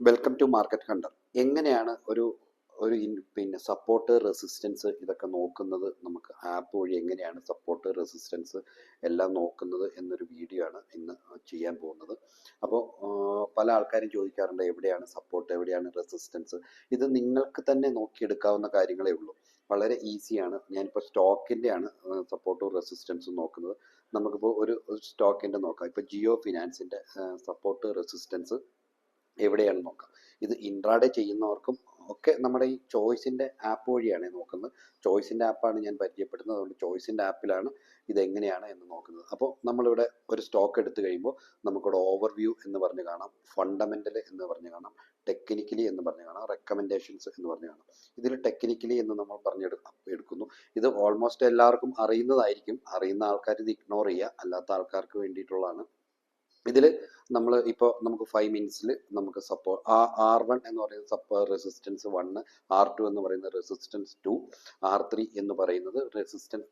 Welcome to market Hunter എങ്ങനെയാണ് ഒരു ഒരു പിന്നെ സപ്പോർട്ട് റെസിസ്റ്റൻസ് ഇതൊക്കെ നോക്കുന്നത്? നമുക്ക് ആപ്പ് വഴി എങ്ങനെയാണ് സപ്പോർട്ട് റെസിസ്റ്റൻസ് എല്ലാം നോക്കുന്നത് എന്നൊരു വീഡിയോ ആണ് ഇന്ന് ചെയ്യാൻ പോകുന്നത്. അപ്പോൾ പല ആൾക്കാരും ചോദിക്കാറുണ്ട് എവിടെയാണ് സപ്പോർട്ട് എവിടെയാണ് റെസിസ്റ്റൻസ് ഇത് നിങ്ങൾക്ക് തന്നെ നോക്കിയെടുക്കാവുന്ന കാര്യങ്ങളേ ഉള്ളൂ. വളരെ ഈസിയാണ് ഞാനിപ്പോൾ സ്റ്റോക്കിന്റെ ആണ് സപ്പോർട്ടും റെസിസ്റ്റൻസും നോക്കുന്നത്. നമുക്കിപ്പോൾ ഒരു സ്റ്റോക്കിന്റെ നോക്കാം. ഇപ്പോൾ ജിയോ ഫിനാൻസിന്റെ സപ്പോർട്ട് റെസിസ്റ്റൻസ് എവിടെയാണ് നോക്കാം. ഇത് ഇൻട്രാഡേ ചെയ്യുന്നവർക്കും ഒക്കെ നമ്മുടെ ഈ ചോയ്സിന്റെ ആപ്പ് വഴിയാണ് നോക്കുന്നത്. ചോയ്സിന്റെ ആപ്പാണ് ഞാൻ പരിചയപ്പെടുന്നത്. അതുകൊണ്ട് ചോയ്സിന്റെ ആപ്പിലാണ് ഇതെങ്ങനെയാണ് എന്ന് നോക്കുന്നത്. അപ്പോൾ നമ്മളിവിടെ ഒരു സ്റ്റോക്ക് എടുത്തു കഴിയുമ്പോൾ നമുക്കിവിടെ ഓവർവ്യൂ എന്ന് പറഞ്ഞ് കാണാം. ഫണ്ടമെന്റൽ എന്ന് പറഞ്ഞ് കാണാം. ടെക്നിക്കലി എന്ന് പറഞ്ഞ് കാണാം. റെക്കമെൻഡേഷൻസ് എന്ന് പറഞ്ഞ് കാണാം. ഇതിൽ ടെക്നിക്കലി എന്ന് നമ്മൾ പറഞ്ഞെടു എടുക്കുന്നു. ഇത് ഓൾമോസ്റ്റ് എല്ലാവർക്കും അറിയുന്നതായിരിക്കും. അറിയുന്ന ആൾക്കാർ ഇത് ഇഗ്നോർ ചെയ്യുക. അല്ലാത്ത ആൾക്കാർക്ക് വേണ്ടിയിട്ടുള്ളതാണ് ഇതിൽ നമ്മൾ ഇപ്പോൾ നമുക്ക് ഫൈവ് മിനിറ്റ്സിൽ നമുക്ക് സപ്പോ ആർ വൺ എന്ന് പറയുന്ന suppose resistance one R two എന്ന് പറയുന്ന റെസിസ്റ്റൻസ് ടു ആർ ത്രീ എന്ന് പറയുന്നത് റെസിസ്റ്റൻസ്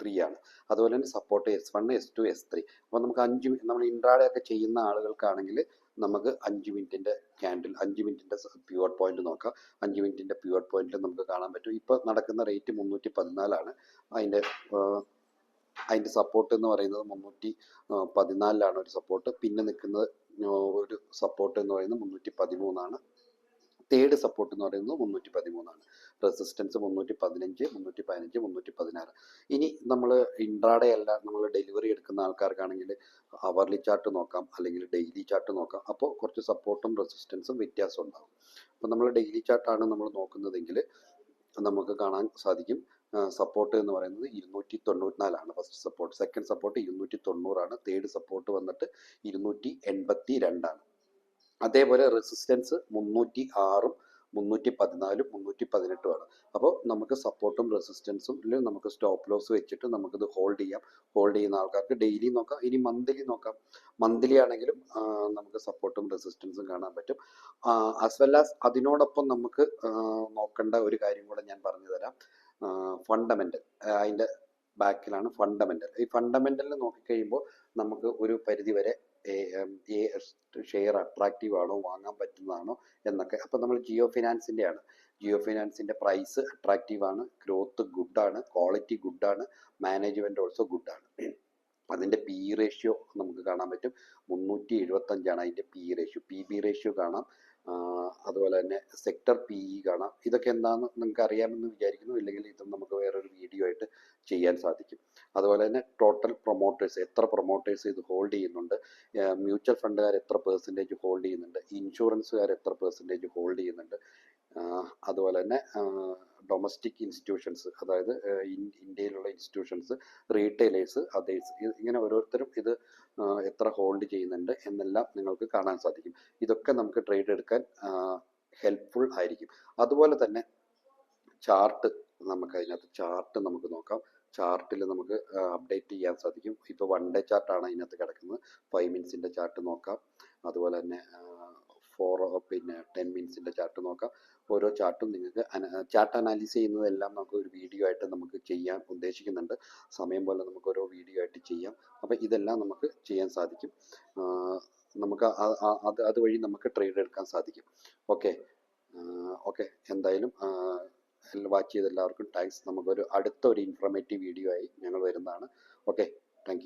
ത്രീ ആണ്. അതുപോലെ തന്നെ support S one S two S three അപ്പോൾ നമുക്ക് അഞ്ച് നമ്മൾ ഇൻട്രാഡേ ഒക്കെ ചെയ്യുന്ന ആളുകൾക്കാണെങ്കിൽ നമുക്ക് അഞ്ച് മിനിറ്റിന്റെ ക്യാൻഡിൽ അഞ്ച് മിനിറ്റിന്റെ പ്യുവർ പോയിന്റ് നോക്കാം. അഞ്ച് മിനിറ്റിന്റെ പ്യുവർ പോയിന്റിൽ നമുക്ക് കാണാൻ പറ്റും. ഇപ്പോൾ നടക്കുന്ന റേറ്റ് മുന്നൂറ്റി പതിനാലാണ്. അതിന്റെ അതിന്റെ സപ്പോർട്ട് എന്ന് പറയുന്നത് മുന്നൂറ്റി പതിനാലിലാണ് ഒരു സപ്പോർട്ട് പിന്നെ നിൽക്കുന്നത് ഒരു സപ്പോർട്ട് എന്ന് പറയുന്നത് മുന്നൂറ്റി പതിമൂന്നാണ്. തേർഡ് സപ്പോർട്ട് എന്ന് പറയുന്നത് മുന്നൂറ്റി പതിമൂന്നാണ്. റെസിസ്റ്റൻസ് മുന്നൂറ്റി പതിനഞ്ച് മുന്നൂറ്റി പതിനഞ്ച് മുന്നൂറ്റി പതിനാറ്. ഇനി നമ്മൾ ഇൻട്രാഡേ അല്ല നമ്മൾ ഡെലിവറി എടുക്കുന്ന ആൾക്കാർക്കാണെങ്കിൽ അവർലി ചാർട്ട് നോക്കാം അല്ലെങ്കിൽ ഡെയിലി ചാർട്ട് നോക്കാം. അപ്പോൾ കുറച്ച് സപ്പോർട്ടും റെസിസ്റ്റൻസും വ്യത്യാസം ഉണ്ടാകും അപ്പോൾ നമ്മൾ ഡെയിലി ചാർട്ടാണ് നമ്മൾ നോക്കുന്നതെങ്കിൽ നമുക്ക് കാണാൻ സാധിക്കും. സപ്പോർട്ട് എന്ന് പറയുന്നത് ഇരുന്നൂറ്റി തൊണ്ണൂറ്റിനാലാണ് ഫസ്റ്റ് സപ്പോർട്ട് സെക്കൻഡ് സപ്പോർട്ട് ഇരുന്നൂറ്റി തൊണ്ണൂറാണ് തേർഡ് സപ്പോർട്ട് വന്നിട്ട് ഇരുന്നൂറ്റി എൺപത്തി രണ്ടാണ് അതേപോലെ റെസിസ്റ്റൻസ് മുന്നൂറ്റി ആറും മുന്നൂറ്റി പതിനാലും മുന്നൂറ്റി പതിനെട്ടുമാണ് അപ്പോൾ നമുക്ക് സപ്പോർട്ടും റെസിസ്റ്റൻസും അല്ലെങ്കിൽ നമുക്ക് സ്റ്റോപ്പ് ലോസ് വെച്ചിട്ട് നമുക്കിത് ഹോൾഡ് ചെയ്യാം. ഹോൾഡ് ചെയ്യുന്ന ആൾക്കാർക്ക് ഡെയിലി നോക്കാം. ഇനി മന്ത്ലി നോക്കാം. മന്ത്ലി ആണെങ്കിലും നമുക്ക് സപ്പോർട്ടും റെസിസ്റ്റൻസും കാണാൻ പറ്റും. ആസ് വെൽ ആസ് അതിനോടൊപ്പം നമുക്ക് നോക്കേണ്ട ഒരു കാര്യം കൂടെ ഞാൻ പറഞ്ഞു തരാം ഫണ്ടമെന്റൽ അതിന്റെ ബാക്കിലാണ് ഫണ്ടമെന്റൽ ഈ ഫണ്ടമെന്റലിൽ നോക്കിക്കഴിയുമ്പോൾ നമുക്ക് ഒരു പരിധി വരെ ഷെയർ അട്രാക്റ്റീവ് ആണോ വാങ്ങാൻ പറ്റുന്നതാണോ എന്നൊക്കെ. അപ്പോൾ നമ്മൾ ജിയോ ഫിനാൻസിന്റെ ആണ് ജിയോ ഫിനാൻസിന്റെ പ്രൈസ് അട്രാക്റ്റീവ് ആണ് ഗ്രോത്ത് ഗുഡാണ് ക്വാളിറ്റി ഗുഡാണ് മാനേജ്മെന്റ് ഓൾസോ ഗുഡാണ് അതിന്റെ പി റേഷ്യോ നമുക്ക് കാണാൻ പറ്റും. മുന്നൂറ്റി എഴുപത്തഞ്ചാണ് അതിന്റെ P ratio P B ratio കാണാം അതുപോലെ തന്നെ സെക്ടർ പി ഇ കാണാം. ഇതൊക്കെ എന്താണെന്ന് നിങ്ങൾക്ക് അറിയാമെന്ന് വിചാരിക്കുന്നു. ഇല്ലെങ്കിൽ ഇത് നമുക്ക് വേറൊരു വീഡിയോ ആയിട്ട് ചെയ്യാൻ സാധിക്കും. അതുപോലെ തന്നെ ടോട്ടൽ പ്രൊമോട്ടേഴ്സ് എത്ര പ്രൊമോട്ടേഴ്സ് ഇത് ഹോൾഡ് ചെയ്യുന്നുണ്ട്. മ്യൂച്വൽ ഫണ്ടുകാർ എത്ര പെർസെന്റേജ് ഹോൾഡ് ചെയ്യുന്നുണ്ട്. ഇൻഷുറൻസുകാർ എത്ര പെർസെന്റേജ് ഹോൾഡ് ചെയ്യുന്നുണ്ട്. അതുപോലെ തന്നെ ഡൊമസ്റ്റിക് ഇൻസ്റ്റിറ്റ്യൂഷൻസ് അതായത് ഇന്ത്യയിലുള്ള ഇൻസ്റ്റിറ്റ്യൂഷൻസ് റീറ്റെയിലേഴ്സ് അതേഴ്സ് ഇങ്ങനെ ഓരോരുത്തരും ഇത് എത്ര ഹോൾഡ് ചെയ്യുന്നുണ്ട് എന്നെല്ലാം നിങ്ങൾക്ക് കാണാൻ സാധിക്കും. ഇതൊക്കെ നമുക്ക് ട്രേഡ് എടുക്കാൻ ഹെൽപ്ഫുൾ ആയിരിക്കും. അതുപോലെ തന്നെ ചാർട്ട് നമുക്ക് അതിനകത്ത് ചാർട്ട് നമുക്ക് നോക്കാം. ചാർട്ടിൽ നമുക്ക് അപ്ഡേറ്റ് ചെയ്യാൻ സാധിക്കും. ഇപ്പോൾ വൺ ഡേ ചാർട്ടാണ് അതിനകത്ത് കിടക്കുന്നത്. ഫൈവ് മിനിറ്റ്സിന്റെ ചാർട്ട് നോക്കാം. അതുപോലെ തന്നെ ഫോർ പിന്നെ ടെൻ മിനിറ്റ്സിന്റെ ചാർട്ട് നോക്കാം. ഓരോ ചാർട്ടും നിങ്ങൾക്ക് ചാർട്ട് അനാലിസ് ചെയ്യുന്നതെല്ലാം നമുക്ക് ഒരു വീഡിയോ ആയിട്ട് നമുക്ക് ചെയ്യാൻ ഉദ്ദേശിക്കുന്നുണ്ട്. സമയം പോലെ നമുക്ക് ഓരോ വീഡിയോ ആയിട്ട് ചെയ്യാം. അപ്പോൾ ഇതെല്ലാം നമുക്ക് ചെയ്യാൻ സാധിക്കും. നമുക്ക് അത് അതുവഴി നമുക്ക് ട്രേഡ് എടുക്കാൻ സാധിക്കും. ഓക്കെ ഓക്കെ എന്തായാലും വാച്ച് ചെയ്ത എല്ലാവർക്കും താങ്ക്സ് നമുക്കൊരു അടുത്ത ഒരു ഇൻഫർമേറ്റീവ് വീഡിയോ ആയി ഞങ്ങൾ വരുന്നതാണ്. Okay thank